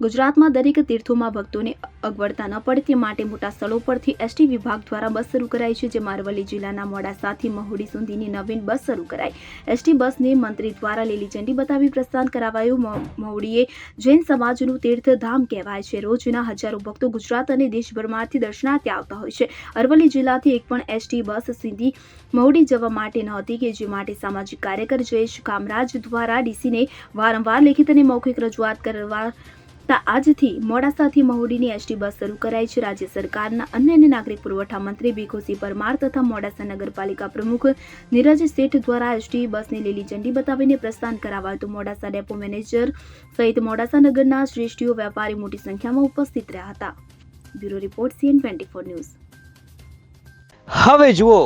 ગુજરાતમાં દરેક તીર્થોમાં ભક્તોને અગવડતા ન પડે તે માટે મોટા સ્થળો પરથી એસટી વિભાગ દ્વારા બસ શરૂ કરાઈ છે જેમાં અરવલ્લી જિલ્લાના મોડાસાથી મહુડી સુધીની નવીન બસ શરૂ કરાઈ. એસટી બસને મંત્રી દ્વારા લીલી ઝંડી બતાવી પ્રસ્થાન કરાવાયું. મહુડીએ જૈન સમાજનું તીર્થધામ કહેવાય છે. રોજના હજારો ભક્તો ગુજરાત અને દેશભરમાંથી દર્શનાર્થે આવતા હોય છે. અરવલ્લી જિલ્લાથી એક પણ એસટી બસ સીધી મહુડી જવા માટે ન હતી કે જે માટે સામાજિક કાર્યકર જયેશ કામરાજ દ્વારા ડીસીને વારંવાર લેખિત અને મૌખિક રજૂઆત કરવા તા આજથી મોડાસાથી મહુડીની એસટી બસ શરૂ કરાઈ છે. રાજ્ય સરકારના અન્ય અને નાગરિક પુરવઠા મંત્રી ભીખુસિંહ પરમાર તથા મોડાસા નગરપાલિકા પ્રમુખ નીરજ શેઠ દ્વારા એસટી બસને લીલી ઝંડી બતાવીને પ્રસ્થાન કરાવાયું તો મોડાસા ડેપો મેનેજર સહિત મોડાસા નગરના શ્રેષ્ઠીઓ વેપારી મોટી સંખ્યામાં ઉપસ્થિત રહ્યા હતા. Bureau report CN twenty four news. હવે જુઓ,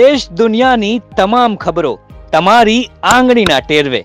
દેશ દુનિયાની તમામ ખબરો તમારી આંગળીના ટેરવે.